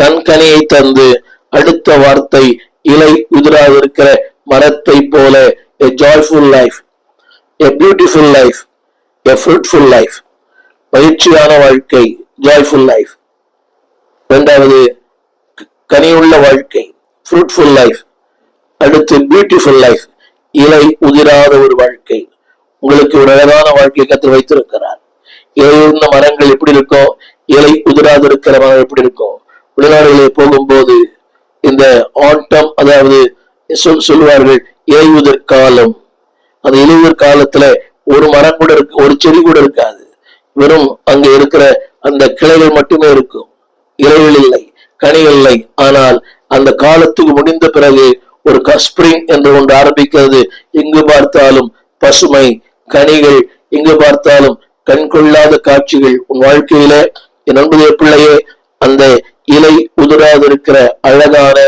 தன் கனியை தந்து அடுத்த வார்த்தை இலை உதிராதிருக்கிற மரத்தை போல a joyful life a beautiful life a fruitful life மகிழ்ச்சியான வாழ்க்கை ஜாய்ஃபுல் லைஃப் இரண்டாவது கனியுள்ள வாழ்க்கை ஃப்ரூட்ஃபுல் லைஃப் அடுத்து பியூட்டிஃபுல் லைஃப் இலை உதிராத ஒரு வாழ்க்கை. உங்களுக்கு ஒரு அழகான வாழ்க்கையை கற்று வைத்திருக்கிறார். இலையுள்ள மரங்கள் எப்படி இருக்கும் இலை உதிராது இருக்கிற மரம் எப்படி இருக்கும் வெளிநாடுகளில் போகும்போது இந்த ஆட்டம் அதாவது சொல்லுவார்கள் இலையுதிர் காலம். அந்த இலையுதிர் காலத்துல ஒரு மரம் கூட இருக்கு ஒரு செடி கூட இருக்காது. வெறும் அங்க இருக்கிற அந்த கிளைகள் மட்டுமே இருக்கும். இலைகள் இல்லை கனிகள் இல்லை. ஆனால் அந்த காலத்துக்கு முடிந்த பிறகு ஒரு கஸ்பிரிங் என்று ஒன்று ஆரம்பிக்கிறது. எங்கு பார்த்தாலும் பசுமை கனிகள் எங்கு பார்த்தாலும் கண்கொள்ளாத காட்சிகள் உன் வாழ்க்கையில. என் அன்புடைய பிள்ளையே அந்த இலை உதிராதிருக்கிற அழகான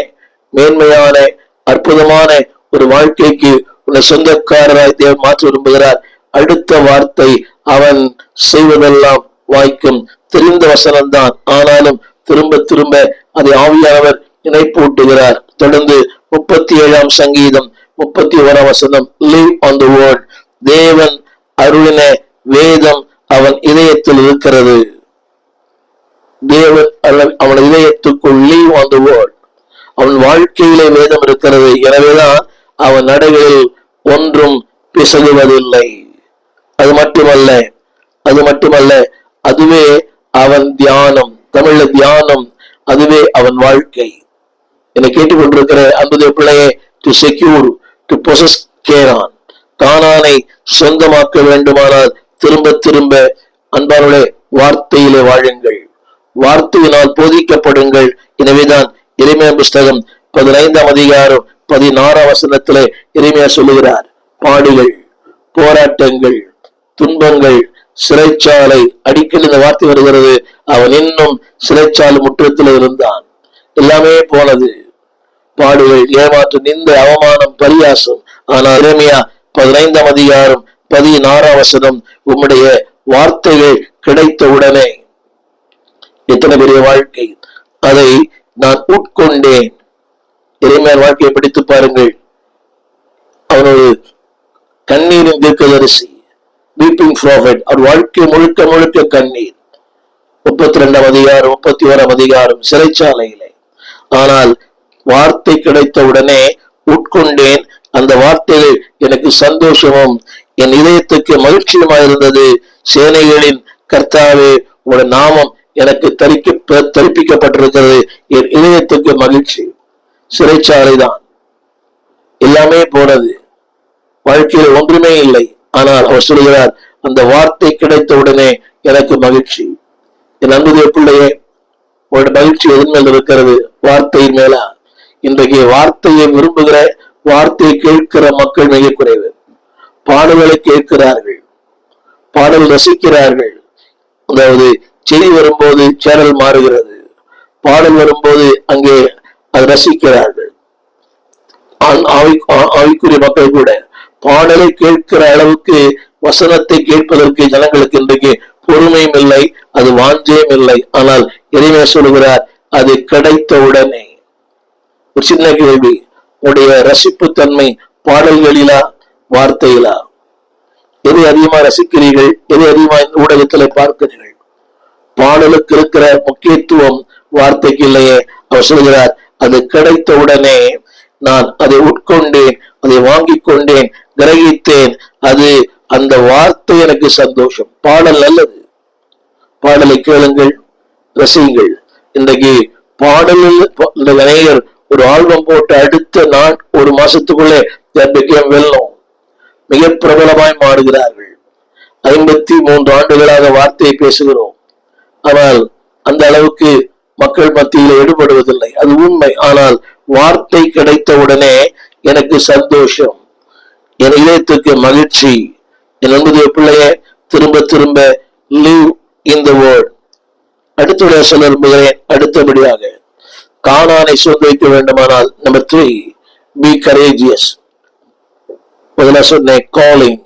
மேன்மையான அற்புதமான ஒரு வாழ்க்கைக்கு உன்னை சொந்தக்காரராய் தேவன் மாற்ற விரும்புகிறார். அடுத்த வார்த்தை அவன் செய்வதெல்லாம் வாய்க்கும். தெரிந்த வசனம்தான். ஆனாலும் திரும்ப திரும்ப அதை ஆவியானவர் இணைப்பூட்டுகிறார் தொடர்ந்து முப்பத்தி ஏழாம் சங்கீதம் முப்பத்தி ஓராம் வசனம் லிவ் ஆன் த வேர்ல்ட் தேவன் அருளின வேதம் அவன் இதயத்தில் இருக்கிறது. தேவன் அவன் அவன் இதயத்துக்குள் live அவன் வாழ்க்கையிலே வேதம் இருக்கிறது. எனவேதான் அவன் நடைகளில் ஒன்றும் பிசகுவதில்லை அது மட்டுமல்ல அது மட்டுமல்ல அதுவே அவன் தியானம். தமிழ்ல தியானம் அதுவே அவன் வாழ்க்கை. என்னை கேட்டுக்கொண்டிருக்கிற அன்புடைய பிள்ளையே டு செக்யூர் டு பொசஸ் கேரான் கானானை சொந்தமாக்க வேண்டுமானால் திரும்ப திரும்ப அன்பானுடைய வார்த்தையிலே வாழுங்கள். வார்த்தையினால் போதிக்கப்படுங்கள். எனவேதான் இறைமைய புஸ்தகம் பதினைந்தாம் அதிகாரம் பதினாறாம் வசனத்திலே இறைமையா சொல்லுகிறார். பாடுகள் போராட்டங்கள் துன்பங்கள் சிறைச்சாலை அடிக்கடி இந்த வார்த்தை வருகிறது. அவன் இன்னும் சிறைச்சாலை முற்றத்தில் இருந்தான். எல்லாமே போனது. பாடுகள் ஏமாற்று நிந்த அவமானம் பரியாசம். ஆனால் இறைமையா பதினைந்தாம் அதிகாரம் பதினாறாம் வசனம் உம்முடைய வார்த்தைகள் கிடைத்த உடனே எத்தனை பெரிய வாழ்க்கை? அதை நான் உட்கொண்டேன். இறைமையார் வாழ்க்கையை படித்து பாருங்கள். அவனோடு ஒரு கண்ணீரின் தீர்க்கதரிசி வீப்பிங் ப்ராஃபிட் அவர் வாழ்க்கை முழுக்க முழுக்க கண்ணீர். முப்பத்தி ரெண்டாம் அதிகாரம் முப்பத்தி ஓராம் அதிகாரம் சிறைச்சாலையிலே. ஆனால் வார்த்தை கிடைத்த உடனே உட்கொண்டேன். அந்த வார்த்தைகள் எனக்கு சந்தோஷமும் என் இதயத்துக்கு மகிழ்ச்சியுமாயிருந்தது. சேனைகளின் கர்த்தாவே உடைய நாமம் எனக்கு தரிக்க தரிப்பிக்கப்பட்டிருக்கிறது. என் இதயத்துக்கு மகிழ்ச்சி. சிறைச்சாலை தான் எல்லாமே போனது. வாழ்க்கையில் ஒன்றுமே இல்லை. ஆனால் அவர் சொல்கிறார் அந்த வார்த்தை கிடைத்த உடனே எனக்கு மகிழ்ச்சி. என் அன்புடைய பிள்ளையே உங்களுடைய மகிழ்ச்சி எதன் மேல் இருக்கிறது? வார்த்தையின் மேலா? இன்றைக்கு வார்த்தையை விரும்புகிற வார்த்தையை கேட்கிற மக்கள் மிக குறைவு. பாடல்களை கேட்கிறார்கள். பாடல் ரசிக்கிறார்கள். அதாவது செய்தி வரும்போது சேனல் மாறுகிறது. பாடல் வரும்போது அங்கே அது ரசிக்கிறார்கள். ஆண் ஆவிக்குரிய மக்கள் கூட பாடலை கேட்கிற அளவுக்கு வசனத்தை கேட்பதற்கு ஜனங்களுக்கு இன்றைக்கு பொறுமையும் இல்லை அது வாஞ்சையும் இல்லை. ஆனால் இறைவன் சொல்கிறார் அது கிடைத்த உடனே. ஒரு சின்ன கேள்வி உடைய ரசிப்பு தன்மை பாடல்களிலா வார்த்தையிலா? எதை அதிகமா ரசிக்கிறீர்கள்? எதை அதிகமா ஊடகத்தில் பார்க்கிறீர்கள்? பாடலுக்கு இருக்கிற முக்கியத்துவம் வார்த்தைக்கு இல்லையே. அவர் சொல்கிறார் அது கிடைத்த உடனே நான் அதை உட்கொண்டேன் அதை வாங்கிக் கொண்டேன் கிரகித்தேன். அது அந்த வார்த்தை எனக்கு சந்தோஷம். பாடல் நல்லது. பாடலை கேளுங்கள் ரசியுங்கள். இன்றைக்கு பாடலில் இந்த கணேயர் ஒரு ஆல்பம் போட்டு அடுத்த நாள் ஒரு மாசத்துக்குள்ளே became well மிக பிரபலமாய் மாறுகிறார்கள். ஐம்பத்தி மூன்று ஆண்டுகளாக வார்த்தையை பேசுகிறோம். ஆனால் அந்த அளவுக்கு மக்கள் மத்தியில் ஈடுபடுவதில்லை அது உண்மை. ஆனால் வார்த்தை கிடைத்த உடனே எனக்கு சந்தோஷம். என் இதயத்துக்கு மகிழ்ச்சி. என் அன்புடைய பிள்ளைய திரும்ப திரும்ப லிவ் இன் த word அடுத்துடைய சொல்ல விரும்புகிறேன் அடுத்தபடியாக காணானை சொந்தரிக்க வேண்டுமானால் நம்பர் த்ரீ பி கரேஜியஸ் முதல்ல சொன்னேன் காலிங்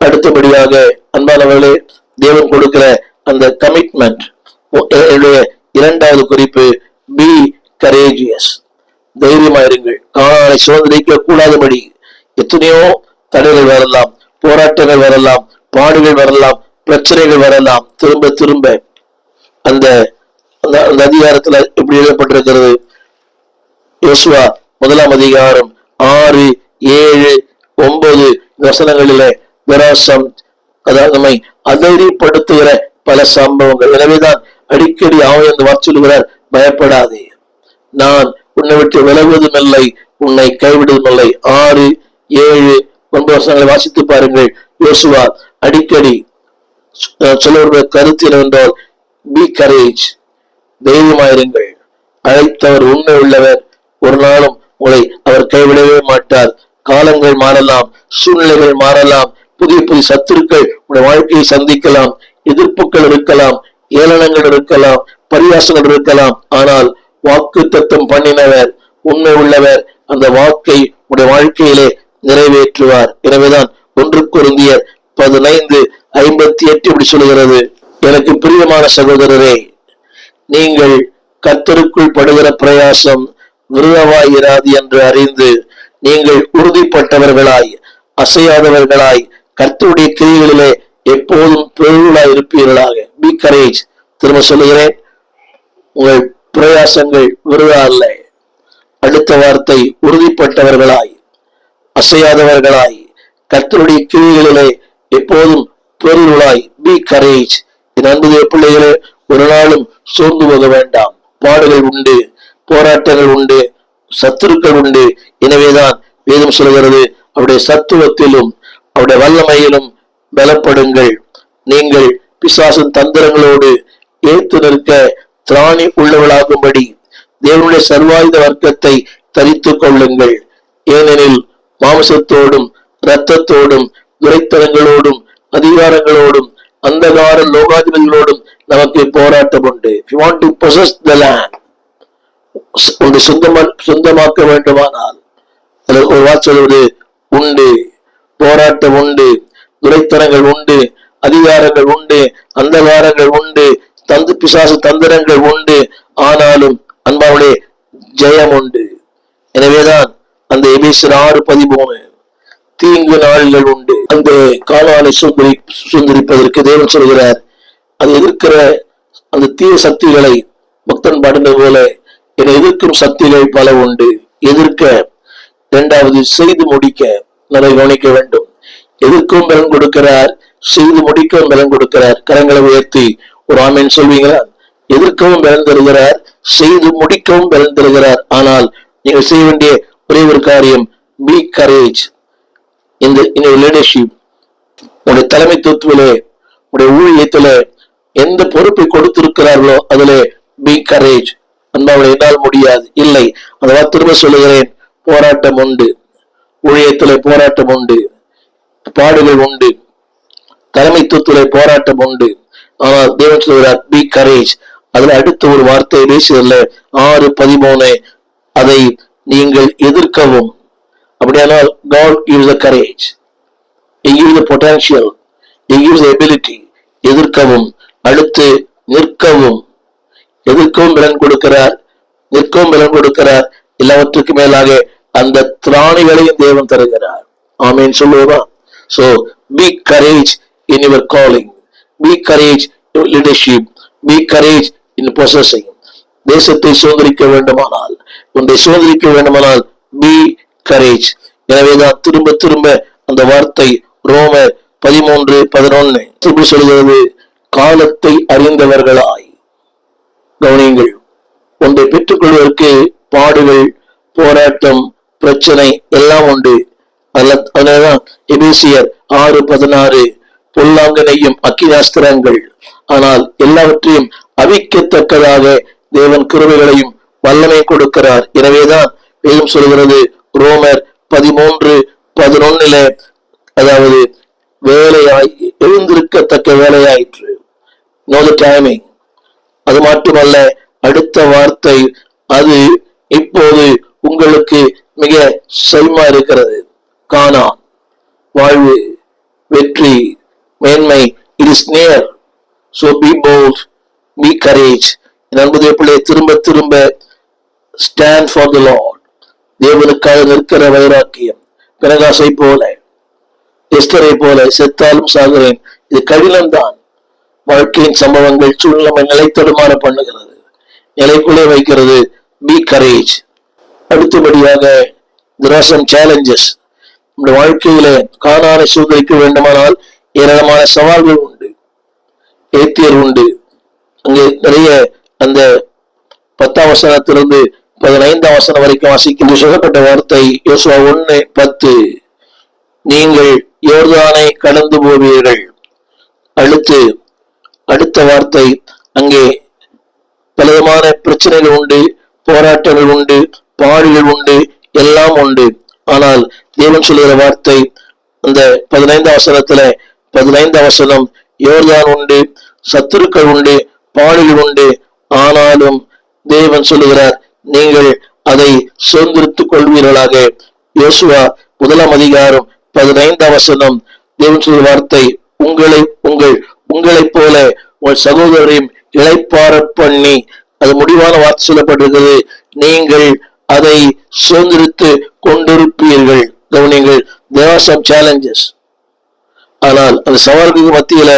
அடுத்தபடியாக அன்பானவர்களே தேவன் கொடுக்கிற அந்த கமிட்மெண்ட் என்னுடைய இரண்டாவது குறிப்பு பி கரேஜியஸ் தைரியமாயிருங்கள் காணானை சுதந்திரிக்க கூடாதபடி எத்தனையோ தடைகள் வரலாம் போராட்டங்கள் வரலாம் பாடுகள் வரலாம் பிரச்சனைகள் வரலாம். திரும்ப திரும்ப அந்த அந்த அந்த அதிகாரத்துல எப்படி எழுதப்பட்டிருக்கிறது? யோசுவா முதலாம் அதிகாரம் ஆறு ஏழு ஒன்பது வசனங்களிலே விராசம் அதாவது நம்மை அதிரிப்படுத்துகிற பல சம்பவங்கள். எனவேதான் அடிக்கடி ஆவை என்று பயப்படாதே. நான் உன்னை விட்டு விலகுவதும் இல்லை உன்னை கைவிடுவதும் இல்லை ஆறு ஏழு ஒன்பது வருஷங்களை வாசித்து பாருங்கள். யோசுவா அடிக்கடி அஹ் கருத்து என்னவென்றால் பி கரேஜ் தைரியமாயிருங்கள். அழைத்தவர் உண்மை உள்ளவர். ஒரு நாளும் உங்களை அவர் கைவிடவே மாட்டார். காலங்கள் மாறலாம் சூழ்நிலைகள் மாறலாம். புதிய புதிய சத்துருக்கள் உங்களுடைய வாழ்க்கையை சந்திக்கலாம். எதிர்ப்புகள் இருக்கலாம் ஏளனங்கள் இருக்கலாம் பரியாசங்கள் இருக்கலாம். ஆனால் வாக்கு தத்தம் பண்ணினவர் உண்மை உள்ளவர் அந்த வாக்கை உடைய வாழ்க்கையிலே நிறைவேற்றுவார். எனவேதான் ஒன்று குருந்தியர் பதினைந்து ஐம்பத்தி எட்டு இப்படி சொல்கிறது. எனக்கு பிரியமான சகோதரரே நீங்கள் கர்த்தருக்குள் படுகிற பிரயாசம் விருதவாயிராது என்று அறிந்து நீங்கள் உறுதிப்பட்டவர்களாய் அசையாதவர்களாய் கர்த்தருடைய கிரிகளிலே எப்போதும் பெருளாய் இருப்பீர்களாக. பி கரேஜ் திரும்ப சொல்லுகிறேன். உங்கள் பிரயாசங்கள் விருதா அல்ல. அடுத்த வார்த்தை உறுதிப்பட்டவர்களாய் அசையாதவர்களாய் கத்தருடைய கிரிகளிலே எப்போதும் பொருளாய் பி கரேஜ் என் அன்புடைய பிள்ளைகளே ஒரு நாளும் சோர்ந்து போக வேண்டாம். பாடுகள் உண்டு போராட்டங்கள் உண்டு சத்துருக்கள் உண்டு. எனவேதான் வேதம் சொல்கிறது அவருடைய சத்துவத்திலும் அவருடைய வல்லமையிலும் பலப்படுங்கள். நீங்கள் பிசாசின் தந்திரங்களோடு ஏத்து நிற்க திராணி உள்ளவளாகும்படி தேவனுடைய சர்வாயுத வர்க்கத்தை தரித்துக் கொள்ளுங்கள். ஏனெனில் மாம்சத்தோடும் இரத்தத்தோடும் துரைத்தனங்களோடும் அதிகாரங்களோடும் அந்தகார லோகாதிபதிகளோடும் நமக்கு போராட்டம் உண்டு. If you want to possess சொந்தமா சொந்தமாக்க வேண்டுமானால் ஒரு வாட்சல் உண்டு போராட்டம் உண்டு. துரைத்தனங்கள் உண்டு அதிகாரங்கள் உண்டு அந்தகாரங்கள் உண்டு தந்து பிசாசு தந்திரங்கள் உண்டு ஆனாலும் அன்பாவுடைய ஜெயம் உண்டு. எனவேதான் அந்த எபேசர் ஆறு பதிமூணு தீங்கு நாள்கள் உண்டு. அந்த காலாலை சுந்தரி சுந்தரிப்பதற்கு தேவன் சொல்கிறார் அது எதிர்க்கிற அந்த தீய சக்திகளை பக்தன் பாடினது போல என்னை எதிர்க்கும் சக்திகள் பல உண்டு. எதிர்க்க இரண்டாவது செய்து முடிக்க நிறைய கவனிக்க வேண்டும். எதிர்க்கவும் பலன் கொடுக்கிறார்? செய்து முடிக்கவும் பலன் கொடுக்கிறார். கரங்களை உயர்த்தி ஒரு ஆமீன் சொல்வீங்களா? எதிர்க்கவும் பலன் தருகிறார்? செய்து முடிக்கவும் பலன் தருகிறார். ஆனால் நீங்கள் செய்ய வேண்டிய ஒரே ஒரு காரியம் பி கரேஜ் இந்த லீடர்ஷிப் உடைய தலைமைத்துவத்திலே உடைய ஊழியத்தில எந்த பொறுப்பை கொடுத்திருக்கிறார்களோ அதிலே பி கரேஜ் அன்பாவை என்னால் முடியாது. இல்லை. அதெல்லாம் திரும்ப சொல்லுகிறேன் போராட்டம் உண்டு. ஊழியத்திலே போராட்டம் உண்டு. பாடுகள் உண்டு. தலைமைத்துவத்துறை போராட்டம் உண்டு. ஆனால் தேவன் சொல்கிறார் பி கரேஜ் அதுல அடுத்த ஒரு வார்த்தையை பேசுதல்ல ஆறு பதிமூணு அதை நீங்கள் எதிர்க்கவும். அப்படியானால் God gives the courage He the potential potential. The ability எதிர்க்கவும். அடுத்து நிற்கவும். எதிர்க்கவும் பலன் கொடுக்கிறார். நிற்கவும் பலன் கொடுக்கிறார். எல்லாவற்றுக்கு மேலாக அந்த திராணிகளையும் தேவன் தருகிறார். ஆமீன். So be courage in in calling. Calling courage courage leadership Be courage in possessing. தேசத்தை சுதந்திரிக்க வேண்டுமானால் உன்னை சுதந்திரிக்க வேண்டுமானால் பி கரேஜ் எனவேதான் திரும்ப திரும்ப அந்த வார்த்தை ரோமர் பதிமூன்று பதினொன்னு திரும்பி சொல்கிறது காலத்தை அறிந்தவர்களாய் கவனியுங்கள் ஒன்றை பெற்றுக்கொள்வதற்கு பாடுகள் போராட்டம் பிரச்சனை எல்லாம் உண்டு அதனாலதான் எபேசியர் ஆறு பதினாறு பொல்லாங்கனையும் அக்கினாஸ்திரங்கள் ஆனால் எல்லாவற்றையும் அவிக்கத்தக்கதாக தேவன் கிருபைகளையும் வல்லமை கொடுக்கிறார். எனவேதான் மேலும் சொல்கிறது ரோமர் பதிமூன்று பதினொன்னுல அதாவது வேலையாய் எழுந்திருக்கத்தக்க வேலையாயிற்று. நோ த டைமிங் அது மட்டுமல்ல அடுத்த வார்த்தை அது இப்போது உங்களுக்கு மிக செல்மா இருக்கிறது. காணா. வாழ்வு வெற்றி மேன்மை it is near so be bold be courage என் அன்புடைய திரும்ப திரும்ப ஸ்டாண்ட் ஃபார் த லார்ட் தேவனுக்காக நிற்கிற வைராக்கியம் பிரகாசை போல எஸ்தரை போல செத்தாலும் சாகிறேன். இது கடினம்தான். வாழ்க்கையின் சம்பவங்கள் சூழ்நிலை நிலை தடுமாற பண்ணுகிறது. நிலைக்குள்ளே வைக்கிறது பி கரேஜ் அடுத்தபடியாக திராசம் சேலஞ்சஸ் நம்முடைய வாழ்க்கையில காணானை சூழ்நிலைக்கு வேண்டுமானால் ஏராளமான சவால்கள் உண்டு. ஏத்தியர் உண்டு. அங்கே நிறைய அந்த பத்தாம் வசனத்திலிருந்து பதினைந்தாம் வசனம் வரைக்கும் வாசிக்கின்ற சொல்லப்பட்ட வார்த்தை யோசுவா ஒண்ணு பத்து. நீங்கள் யோர்தானை கடந்து போவீர்கள். அடுத்து அடுத்த வார்த்தை அங்கே பலவிதமான பிரச்சனைகள் உண்டு போராட்டங்கள் உண்டு பாடுகள் உண்டு எல்லாம் உண்டு. ஆனால் தேவன் சொல்லுகிற வார்த்தை. அந்த பதினைந்து அவசரத்துல பதினைந்து அவசரம் யோர்தான் உண்டு சத்துருக்கள் உண்டு பாடுகள் உண்டு. ஆனாலும் தேவன் சொல்லுகிறார் நீங்கள் அதை சுதந்திரித்துக் கொள்வீர்களாக. யோசுவா முதலாம் அதிகாரம் பதினைந்து அவசரம். தேவன் சொல்லுகிற வார்த்தை உங்களை உங்கள் உங்களைப் போல உங்கள் சகோதரரையும் இழைப்பார பண்ணி. அது முடிவான வார்த்தை சொல்லப்பட்டிருக்கிறது. நீங்கள் அதை சுதந்திரித்து கொண்டிருப்பீர்கள். கவனிங்கள் தேர் ஆர் சம் சேலஞ்சஸ் ஆனால் அந்த சவால்களுக்கு மத்தியில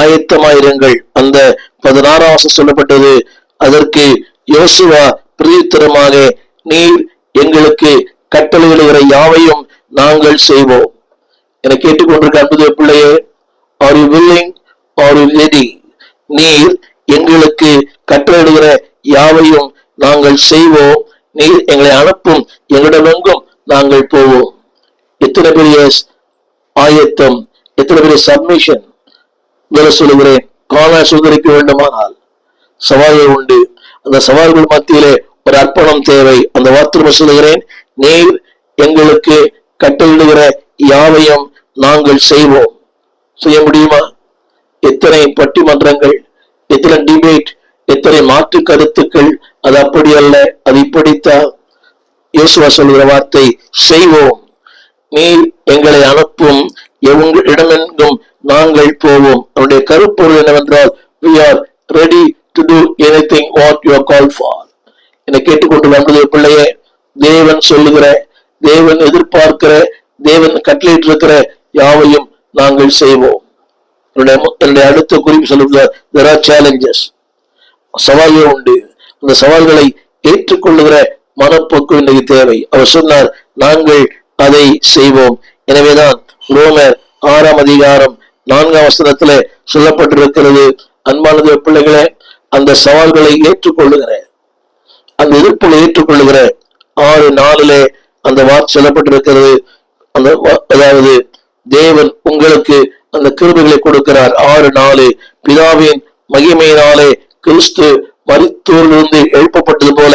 ஆயத்தமாயிருங்கள். அந்த பதினாறாம் வருஷம் சொல்லப்பட்டது அதற்கு யோசுவா பிரதித்திரமாக நீர் எங்களுக்கு கட்டளையிடுகிற யாவையும் நாங்கள் செய்வோம். என கேட்டுக்கொண்டிருக்க அன்புடைய பிள்ளையே are you willing are you ready நீர் எங்களுக்கு கட்டளையிடுகிற யாவையும் நாங்கள் செய்வோம். நீர் எங்களை அனுப்பும். எங்களிடமெங்கும் நாங்கள் போவோம். எத்தனை பெரிய ஆயத்தம் எத்தனை பெரிய சப்மிஷன் வேலை சொல்லுகிறேன். காண சுதரிக்க வேண்டுமானால் சவால்கள் உண்டு. அந்த சவால்கள் மத்தியிலே ஒரு அர்ப்பணம் தேவை. அந்த வார்த்தை சொல்லுகிறேன் நீர் எங்களுக்கு கட்டளிடுகிற யாவையும் நாங்கள் செய்வோம். செய்ய முடியுமா? எத்தனை பட்டிமன்றங்கள் எத்தனை டிபேட் எத்தனை மாற்று கருத்துக்கள் அது அப்படி அல்ல அது இப்படித்தான். இயேசுவா சொல்கிற வார்த்தை செய்வோம். நீர் எங்களை அனுப்பும் எவங்க இடமெங்கும் நாங்கள் போவோம். அவருடைய கருப்பொருள் என்னவென்றால் we are ready to do anything what what are call for என்னை கேட்டுக்கொண்டு வந்தது பிள்ளையே தேவன் சொல்லுகிற தேவன் எதிர்பார்க்கிற தேவன் கட்டளையிட்டு இருக்கிற யாவையும் நாங்கள் செய்வோம். என்னுடைய என்னுடைய அடுத்த குறிப்பு சொல்லுகிறார் சேலஞ்சஸ் சவால்கள் உண்டு. அந்த சவால்களை ஏற்றுக்கொள்ளுகிற மனப்போக்கு இன்றைக்கு தேவை. அவர் சொன்னார் நாங்கள் அதை செய்வோம். எனவேதான் ரோமர் ஆறாம் அதிகாரம் நான்காம் வசனத்துல சொல்லப்பட்டிருக்கிறது. அன்பானது பிள்ளைகளே அந்த சவால்களை ஏற்றுக்கொள்ளுகிற அந்த எதிர்ப்புகளை ஏற்றுக்கொள்ளுகிற ஆறு நாளிலே அந்த வார்த்தை சொல்லப்பட்டிருக்கிறது. அந்த அதாவது தேவன் உங்களுக்கு அந்த கிருபைகளை கொடுக்கிறார். ஆறு நாலு பிதாவின் மகிமையினாலே கிறிஸ்து மரித்தோரிலிருந்து எழுப்பப்பட்டது போல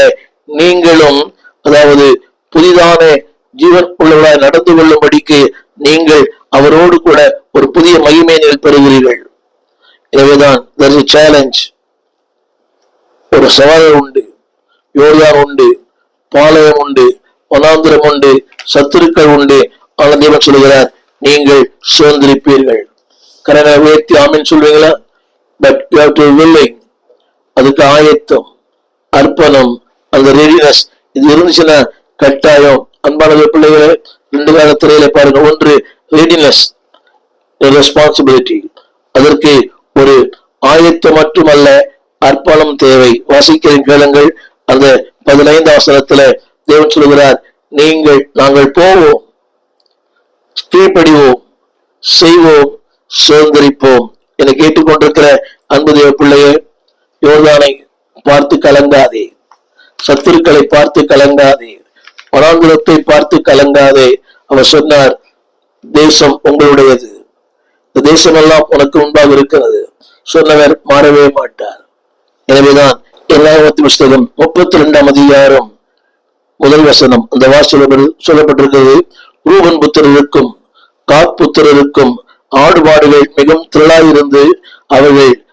நீங்களும் அதாவது புதிதான ஜீவன் உள்ளவராய் நடந்து கொள்ளும்படிக்கு நீங்கள் அவரோடு கூட ஒரு புதிய மகிமையை பெறுகிறீர்கள். எனவேதான் there is a ஒரு சவால் உண்டு யோர்தான் உண்டு பாளையம் உண்டு வனாந்திரம் உண்டு சத்துருக்கள் உண்டு. ஆனால் தேவன் சொல்கிறார் நீங்கள் சுதந்திரிப்பீர்கள். கரனை உயர்த்தி ஆமின்னு சொல்வீங்களா? But you have to willing அதுக்கு ஆயத்தம் அர்ப்பணம் அந்த ரெடினஸ் இது இருந்துச்சுன்னா கட்டாயம். அன்பானது பிள்ளைகளை ரெண்டு கால திரையில பாருங்க ஒன்று ரெடினஸ் ரெஸ்பான்சிபிலிட்டி அதற்கு ஒரு ஆயத்தம் மட்டுமல்ல அர்ப்பணம் தேவை. வாசிக்கிறேன் கேளுங்கள். அந்த பதினைந்து அவசரத்துல தேவன் சொல்கிறார் நீங்கள் நாங்கள் போவோம் கீழ்ப்படிவோம் செய்வோம் சுதந்திரிப்போம். என கேட்டுக்கொண்டிருக்கிற அன்பு தேவ பிள்ளையே யோர்தானை பார்த்து கலங்காதே. சத்துருக்களை பார்த்து கலங்காதே. வனாந்திரத்தை பார்த்து கலங்காதே. அவர் சொன்னார் தேசம் உங்களுடையது. இந்த தேசமெல்லாம் உனக்கு முன்பாக இருக்கிறது. சொன்னவர் மாறவே மாட்டார். எனவேதான் எல்லாவத்து புஸ்தகம் முப்பத்தி ரெண்டாம் அதிகாரம் முதல் வசனம் அந்த வாசல் சொல்லப்பட்டிருக்கிறது. ரூபன் புத்திரருக்கும் காத் ஆடுபாடுகள் ஆடு மாடுகள் மிகவும் திரளாயிருந்து அவர்கள்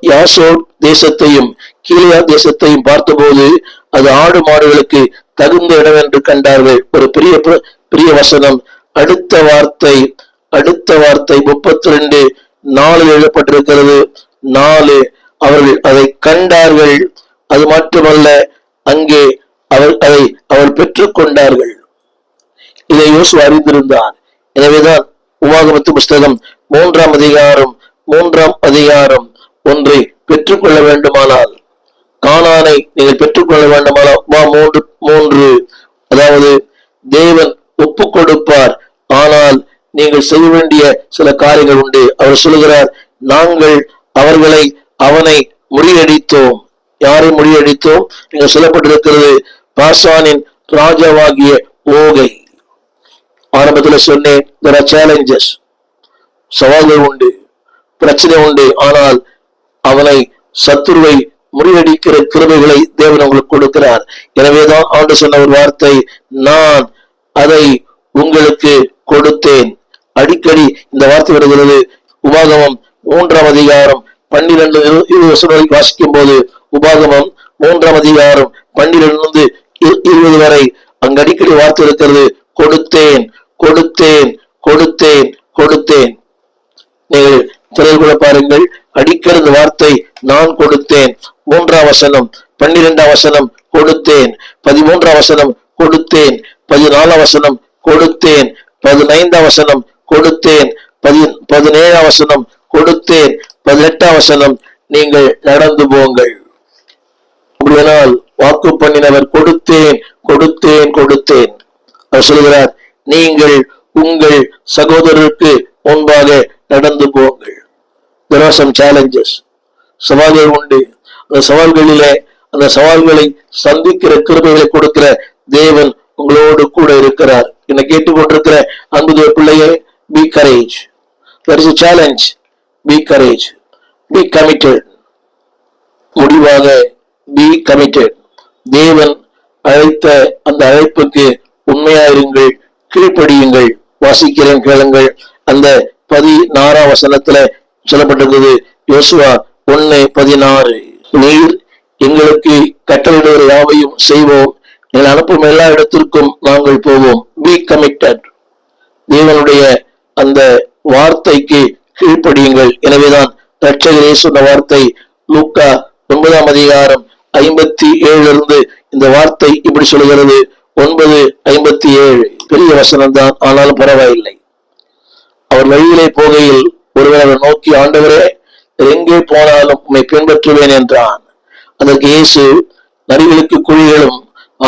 யாசோ தேசத்தையும் கீழியா தேசத்தையும் பார்த்தபோது அது ஆடு மாடுகளுக்கு தகுந்த இடம் என்று கண்டார்கள். ஒரு பெரிய பிர- பெரிய வசனம். அடுத்த வார்த்தை அடுத்த வார்த்தை முப்பத்தி ரெண்டு நாலு எழுதப்பட்டிருக்கிறது. நாலு அவர்கள் அதை கண்டார்கள். அது மட்டுமல்ல அங்கே அவர் அதை அவர் பெற்றுக் கொண்டார்கள் இதை யோசு அறிந்திருந்தார். எனவேதான் உமாகமத்து புஸ்தகம் மூன்றாம் அதிகாரம் மூன்றாம் அதிகாரம் ஒன்றை பெற்றுக்கொள்ள வேண்டுமானால். ஆனானை நீங்கள் பெற்றுக்கொள்ள வேண்டுமானா மூன்று மூன்று அதாவது தேவன் ஒப்பு கொடுப்பார் ஆனால் நீங்கள் செய்ய வேண்டிய சில காரியங்கள் உண்டு. அவர் சொல்லுகிறார் நாங்கள் அவர்களை அவனை முறியடித்தோம். யாரை முறியடித்தோம்? நீங்கள் சொல்லப்பட்டிருக்கிறது பாசானின் ராஜாவாகிய ஓகை ஆரம்பத்துல சொன்னேன் there சவால்கள் உண்டு பிரச்சனை உண்டு. ஆனால் அவனை சத்துருவை முறியடிக்கிற கிருபைகளை தேவன் உங்களுக்கு கொடுக்கிறார். எனவேதான் ஆண்டு சொன்ன ஒரு வார்த்தை நான் அதை உங்களுக்கு கொடுத்தேன். அடிக்கடி இந்த வார்த்தை வருகிறது. உபாகமம் மூன்றாம் அதிகாரம் பன்னிரண்டு இருபது வாசிக்கும் போது உபாகமம் மூன்றாம் அதிகாரம் பன்னிரண்டு இரு- இருபது வரை அங்கு அடிக்கடி வார்த்தை இருக்கிறது கொடுத்தேன் கொடுத்தேன் கொடுத்தேன் கொடுத்தேன். நீங்கள் திரையில் கூட பாருங்கள் அடிக்கடி இந்த வார்த்தை நான் கொடுத்தேன். மூன்றாம் வசனம் பன்னிரெண்டாம் வசனம் கொடுத்தேன். பதிமூன்றாம் வசனம் கொடுத்தேன். பதினாலாம் வசனம் கொடுத்தேன். பதினைந்தாம் வசனம் கொடுத்தேன். பதி பதினேழாம் வசனம் கொடுத்தேன். பதினெட்டாம் வசனம் நீங்கள் நடந்து போங்கள். அப்படியானால் வாக்கு பண்ணினவர் கொடுத்தேன் கொடுத்தேன் கொடுத்தேன். அவர் சொல்கிறார் நீங்கள் உங்கள் சகோதரருக்கு முன்பாக நடந்து போங்கள். There are some சவால்கள் உண்டு. அந்த சவால்களிலே அந்த சவால்களை சந்திக்கிற கிருமைகளை கொடுக்கிற தேவன் உங்களோடு கூட இருக்கிறார். என்னை கேட்டுக்கொண்டிருக்கிற அன்புடைய பிள்ளையே be courage there be courage be committed முடிவாக பி கமிட்டட் தேவன் அழைத்த அந்த அழைப்புக்கு உண்மையாயிருங்கள் கீழ்ப்படியுங்கள். வாசிக்கிறேன் கேளுங்கள். அந்த பதினாறாம் வசனத்துல சொல்லப்பட்டிருந்தது யோசுவா ஒன்னு பதினாறு. நீர் எங்களுக்கு கட்டளையிடுகிற யாவையும் செய்வோம். நீங்கள் அனுப்பும் எல்லா இடத்திற்கும் நாங்கள் போவோம். பி கமிட்டட் தேவனுடைய அந்த வார்த்தைக்கு கீழ்ப்படியுங்கள். எனவேதான் ரட்சகரே சொன்ன வார்த்தை லூக்கா ஒன்பதாம் அதிகாரம் ஐம்பத்தி ஏழுல இருந்து இந்த வார்த்தை இப்படி சொல்கிறது. ஒன்பது ஐம்பத்தி ஏழு பெரிய வசனம் தான் ஆனாலும் பரவாயில்லை. அவர் வழியிலே போகையில் ஒருவர் அவர் நோக்கி ஆண்டவரே எங்கே போனாலும் உம்மை பின்பற்றுவேன் என்றான். அதற்கு இயேசு நரிகளுக்கு குழிகளும்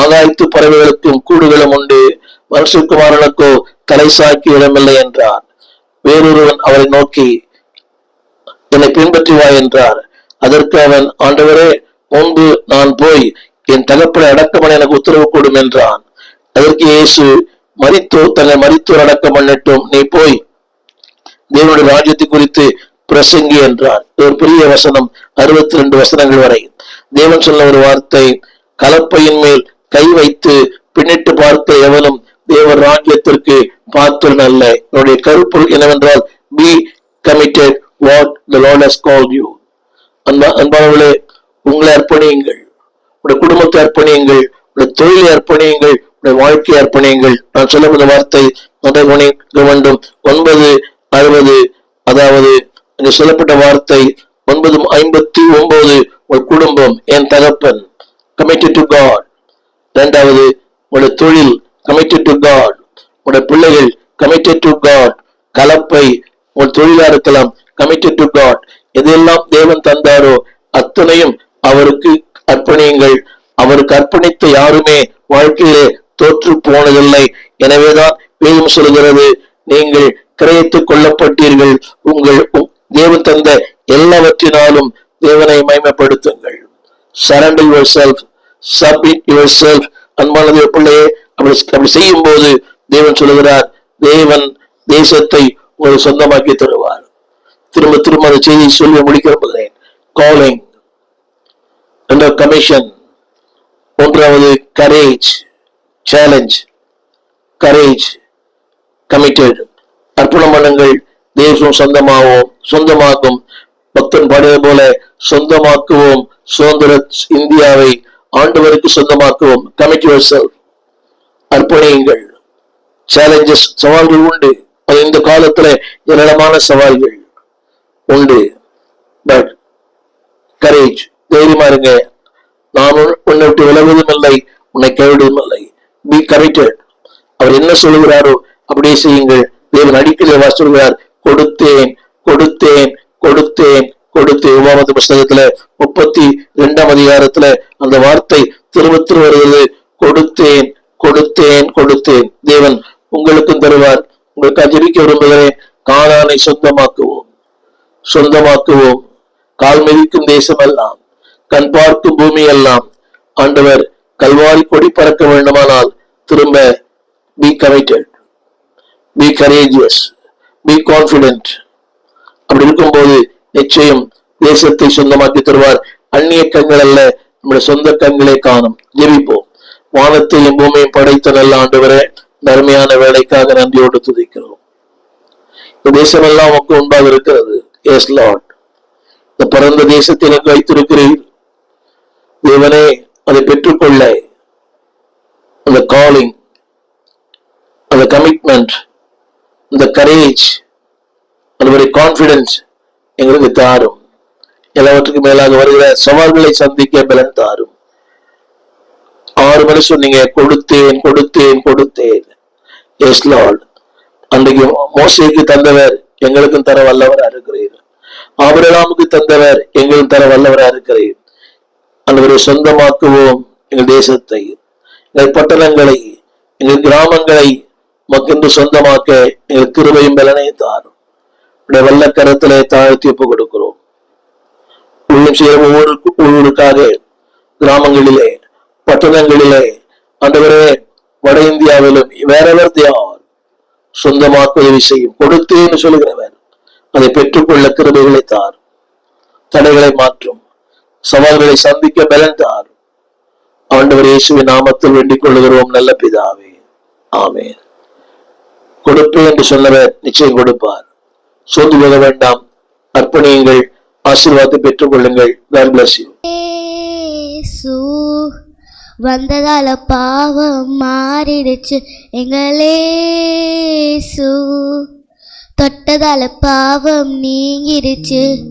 ஆகாய்த்து பறவைகளுக்கும் கூடுகளும் உண்டு. மனுஷகுமாரனுக்கோ தலை சாக்கி இடமில்லை என்றார் வேறொருவன் அவரை நோக்கி என்னை பின்பற்றி வா என்றார். அதற்கு அவன் ஆண்டவரே முன்பு நான் போய் என் தகப்பனை அடக்கமன எனக்கு உத்தரவு கூடும் என்றான். அதற்கு இயேசு மறித்தோ தன்னை மறித்தோர் அடக்கம் பண்ணட்டும். நீ போய் தேவனுடைய ராஜ்யத்தை குறித்து பிரசங்கி என்றார் ஒரு பெரிய வசனம் அறுபத்தி ரெண்டு வசனங்கள் வரை. தேவன் சொன்ன ஒரு வார்த்தை கலப்பையின் மேல் கை வைத்து பின்னிட்டு பார்த்த எவனும் தேவர் ராஜ்யத்திற்கு பார்த்தல் அல்ல. என்னுடைய கருப்பொருள் என்னவென்றால் be committed what the Lord has you அன்பா அன்பானவர்களே உங்களை அர்ப்பணியுங்கள். உடைய குடும்பத்தை அர்ப்பணியுங்கள். உடைய தொழிலை அர்ப்பணியுங்கள். உடைய வாழ்க்கையை அர்ப்பணியுங்கள். நான் சொல்ல வார்த்தை மத கவனிக்க வேண்டும் ஒன்பது அறுபது அதாவது இங்கு சொல்லப்பட்ட வார்த்தை ஒன்பது ஐம்பத்தி ஒன்பது உங்கள் குடும்பம் என் தகப்பன். கமிட்டட் டு காட் இரண்டாவது உங்களுடைய தொழில் கமிட்டட் டு காட் உங்களுடைய பிள்ளைகள் கமிட்டட் டு காட் கலப்பை உங்கள் தொழிலா இருக்கலாம் கமிட்டட் டு காட் எதெல்லாம் தேவன் தந்தாரோ அத்தனையும் அவருக்கு அர்ப்பணியுங்கள். அவருக்கு அர்ப்பணித்த யாருமே வாழ்க்கையிலே தோற்று போனதில்லை. எனவேதான் வேதம் சொல்கிறது நீங்கள் கிரயத்துக் கொள்ளப்பட்டீர்கள். உங்கள் தேவன் தந்த எல்லாவற்றினாலும் தேவனை மயமப்படுத்துங்கள் surrender yourself submit yourself அன்பானது பிள்ளையே அப்படி அப்படி செய்யும் போது தேவன் சொல்லுகிறார் தேவன் தேசத்தை ஒரு சொந்தமாக்கி தருவார். திரும்ப திரும்ப அந்த செய்தியை சொல்லி முடிக்க விரும்புகிறேன் காலிங் கமிஷன் மூன்றாவது கரேஜ் சேலஞ்ச் கரேஜ் கமிட்டட் அற்புதம் பண்ணுங்கள். தேசம் சொந்தமாவோம். சொந்தமாக்கும். பக்தன் பாடியது போல சொந்தமாக்குவோம். சுதந்திர இந்தியாவை ஆண்டவருக்கு சொந்தமாக்குவோம். கமிட் யுவர் செல்ஃப் அர்ப்பணியுங்கள். சேலஞ்சஸ் சவால்கள் உண்டு. அது இந்த காலத்துல ஏராளமான சவால்கள் உண்டு. பட் கரேஜ் தைரியமா இருங்க. நான் உன்னை விட்டு விலகுவதும் இல்லை. உன்னை கைவிடுவதும் இல்லை. பி கமிட்டட் அவர் என்ன சொல்லுகிறாரோ அப்படியே செய்யுங்கள். தேவன் அடிக்கடி சொல்கிறார் கொடுத்தேன். கொடுத்தேன் கொடுத்தேன் கொடுத்து உபாமத்து புஸ்தகத்துல முப்பத்தி இரண்டாம் அதிகாரத்துல அந்த வார்த்தை திரும்ப திரும்ப வருகிறது. கொடுத்தேன் கொடுத்தேன் கொடுத்தேன். தேவன் உங்களுக்கும் தருவார். உங்களுக்கு ஜெபிக்க விரும்புகிறேன். காணானை சொந்தமாக்குவோம். சொந்தமாக்குவோம். கால் மிதிக்கும் தேசம் எல்லாம் கண் பார்க்கும் பூமி எல்லாம் ஆண்டவர் கல்வாரி கொடி பறக்க வேண்டுமானால் திரும்ப be committed be courageous be confident அப்படி இருக்கும்போது நிச்சயம் தேசத்தை சொந்தமாக்கி தருவார். அந்நிய கண்கள் அல்ல நம்முடைய சொந்த கண்களை காணும். ஜெபிப்போம். வானத்தையும் பூமியும் படைத்த நல்ல ஆண்டு இந்த அருமையான வேலைக்காக நன்றியோடு துதிக்கிறோம். இந்த தேசம் எல்லாம் உமக்கு உண்டாக இருக்கிறது. எஸ் லார்ட் இந்த பரந்த தேசத்தை எனக்கு வைத்திருக்கிறீர். தேவனே அதை பெற்றுக்கொள்ள அந்த காலிங் அந்த கமிட்மெண்ட் அந்த கரேஜ் அதுபடி கான்பிடன்ஸ் எங்களுக்கு தாரும். எல்லாவற்றுக்கும் மேலாக வருகிற சவால்களை சந்திக்க பலன் தாரும். ஆறு மணி சொன்னீங்க கொடுத்தேன் கொடுத்தேன் கொடுத்தேன். எஸ் லார்ட் அன்றைக்கு மோசைக்கு தந்தவர் எங்களுக்கும் தர வல்லவராக இருக்கிறீர். ஆபிரகாமுக்கு தந்தவர் எங்களுக்கும் தர வல்லவராக இருக்கிறீர். அன்றுவரை சொந்தமாக்குவோம் எங்கள் தேசத்தை. எங்கள் பட்டணங்களை எங்கள் கிராமங்களை மக்கென்று சொந்தமாக்க எங்கள் கிருபையும் பலனை தாரும். உடைய வல்ல கரத்திலே தாழ்த்தி ஒப்பு கொடுக்கிறோம் ஊழியம் செய்கிற ஒவ்வொரு ஊருக்காக கிராமங்களிலே பட்டணங்களிலே ஆண்டவரே வட இந்தியாவிலும் வேறவர் தியார். சொந்தமாக்க உதவி செய்யும். கொடுத்தேன்னு சொல்லுகிறவர். அதை பெற்றுக்கொள்ள கிருபைகளை தார். தடைகளை மாற்றும். சவால்களை சந்திக்க பலன் தார். ஆண்டவர் இயேசுவின் நாமத்தில் வேண்டிக் கொள்கிறோம் நல்ல பிதாவே. ஆமே கொடுப்பேன் என்று சொன்னவர் நிச்சயம் கொடுப்பார். சோர்ந்து போக வேண்டாம். அர்ப்பணியுங்கள். ஆசீர்வாதத்தை பெற்றுக் கொள்ளுங்கள் God bless you. வந்ததால பாவம் மாறிடுச்சு. எங்களேசு தொட்டதால பாவம் நீங்கிடுச்சு.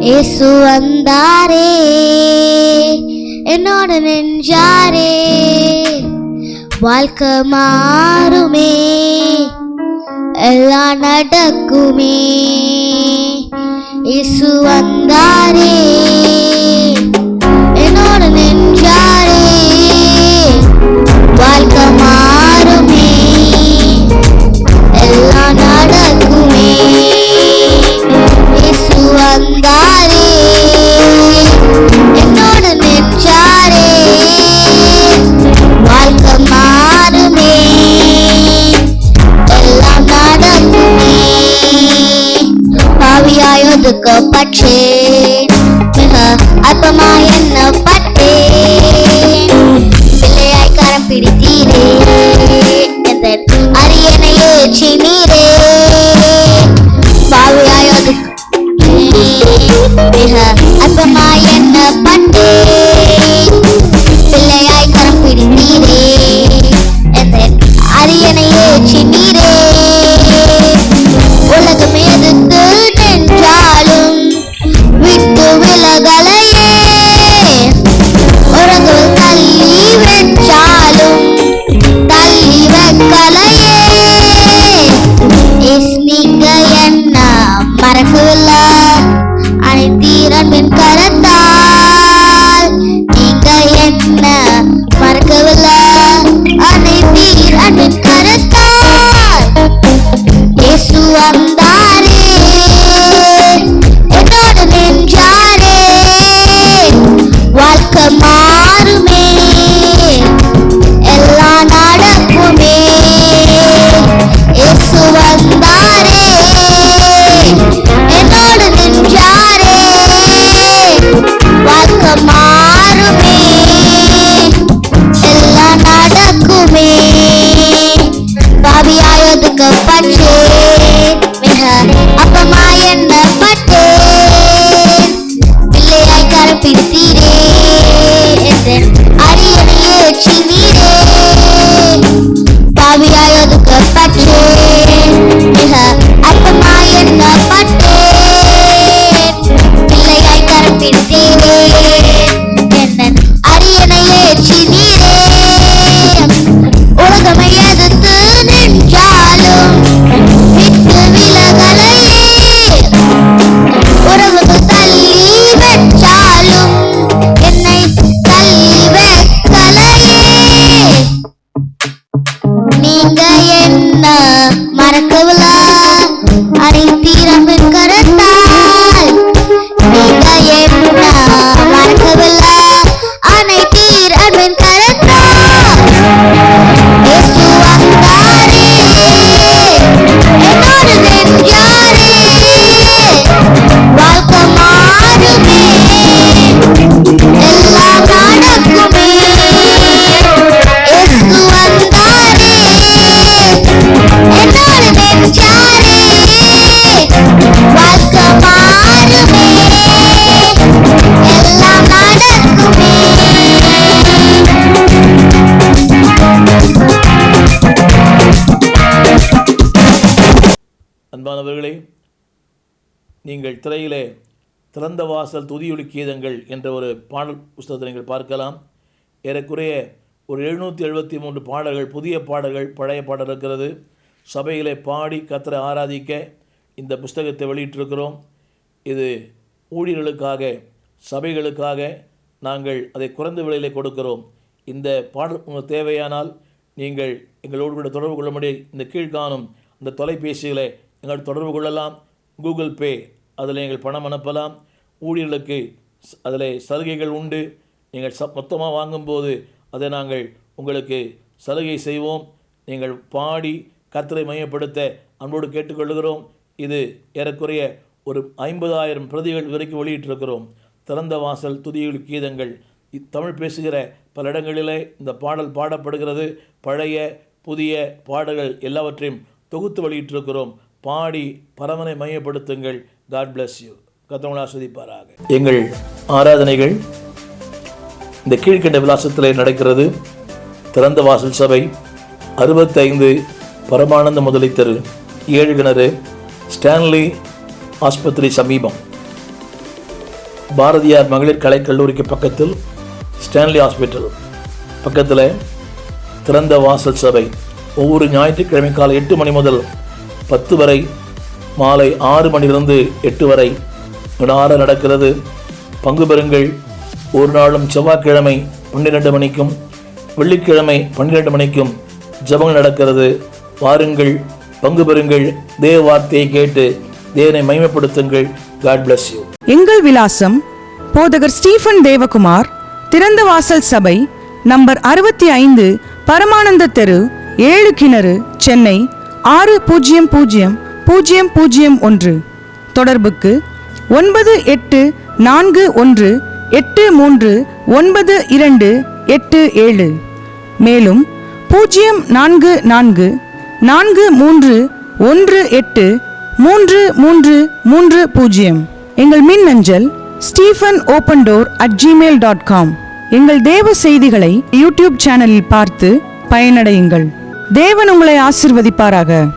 ஏசு வந்தாரே என்னோட நெஞ்சாரே வாழ்க்கை மாறுமே. எல்லாம் நடக்குமே. இசு வந்தாரே. ఎందుకో పక్షే நீங்கள் திரையிலே திறந்த வாசல் துதியொலி கீதங்கள் என்ற ஒரு பாடல் புஸ்தகத்தை நீங்கள் பார்க்கலாம். ஏறக்குறைய ஒரு எழுநூற்றி எழுபத்தி மூன்று பாடல்கள் புதிய பாடல்கள் பழைய பாடல் இருக்கிறது. சபையிலே பாடி கத்தரை ஆராதிக்க இந்த புஸ்தகத்தை வெளியிட்டிருக்கிறோம். இது ஊழியர்களுக்காக சபைகளுக்காக நாங்கள் அதை குறைந்த விலையிலே கொடுக்கிறோம். இந்த பாடல் உங்களுக்கு தேவையானால் நீங்கள் எங்களோடு கூட தொடர்பு கொள்ள முடியும். இந்த கீழ்காணும் இந்த தொலைபேசிகளை எங்கள் தொடர்பு கொள்ளலாம். கூகுள் பே அதில் நீங்கள் பணம் அனுப்பலாம். ஊழியர்களுக்கு அதில் சலுகைகள் உண்டு. நீங்கள் ச மொத்தமாக வாங்கும்போது அதை நாங்கள் உங்களுக்கு சலுகை செய்வோம். நீங்கள் பாடி கர்த்தரை மையப்படுத்த அன்போடு கேட்டுக்கொள்கிறோம். இது ஏறக்குறைய ஒரு ஐம்பதாயிரம் பிரதிகள் வரைக்கும் வெளியிட்டிருக்கிறோம். திறந்த வாசல் துதியுள் கீதங்கள் தமிழ் பேசுகிற பல இடங்களிலே இந்த பாடல் பாடப்படுகிறது. பழைய புதிய பாடல்கள் எல்லாவற்றையும் தொகுத்து வெளியிட்டிருக்கிறோம். பாடி பரவனை மையப்படுத்துங்கள். காட் பிளஸ் யூ கத்தவங்களை ஆஸ்வதிப்பாராக. எங்கள் ஆராதனைகள் இந்த கீழ்கண்ட விலாசத்தில் நடக்கிறது. திறந்த வாசல் சபை அறுபத்தைந்து பரமானந்த முதலை தெரு ஏழு கிணறு ஸ்டான்லி ஆஸ்பத்திரி சமீபம். பாரதியார் மகளிர் கலை கல்லூரிக்கு பக்கத்தில் ஸ்டான்லி ஹாஸ்பிட்டல். பக்கத்தில் திறந்த வாசல் சபை. ஒவ்வொரு ஞாயிற்றுக்கிழமை காலை எட்டு மணி முதல் பத்து வரை மாலை ஆறு மணிலிருந்து எட்டு வரை விடார நடக்கிறது. பங்கு பெறுங்கள். ஒரு நாளும் செவ்வாய்க்கிழமை பன்னிரெண்டு மணிக்கும் வெள்ளிக்கிழமை பன்னிரெண்டு மணிக்கும் ஜபங்கள் நடக்கிறது. வாருங்கள் பங்கு பெறுங்கள். தேவ வார்த்தையை கேட்டு தேவனை மகிமைப்படுத்துங்கள். காட் பிளஸ் யூ எங்கள் விலாசம் போதகர் ஸ்டீஃபன் தேவகுமார் திறந்த வாசல் சபை நம்பர் அறுபத்தி ஐந்து பரமானந்த தெரு ஏழு கிணறு சென்னை ஆறு பூஜ்ஜியம் பூஜ்ஜியம் பூஜ்ஜியம் பூஜ்ஜியம் ஒன்று. தொடர்புக்கு ஒன்பது எட்டு நான்கு ஒன்று எட்டு மூன்று ஒன்பது இரண்டு எட்டு ஏழு. மேலும் பூஜ்ஜியம் நான்கு நான்கு நான்கு மூன்று ஒன்று எட்டு மூன்று மூன்று மூன்று பூஜ்ஜியம் எங்கள் மின் அஞ்சல் Stephen open door at Gmail dot com. எங்கள் தேவ செய்திகளை யூடியூப் சேனலில் பார்த்து பயனடையுங்கள். தேவன் உங்களை ஆசிர்வதிப்பாராக.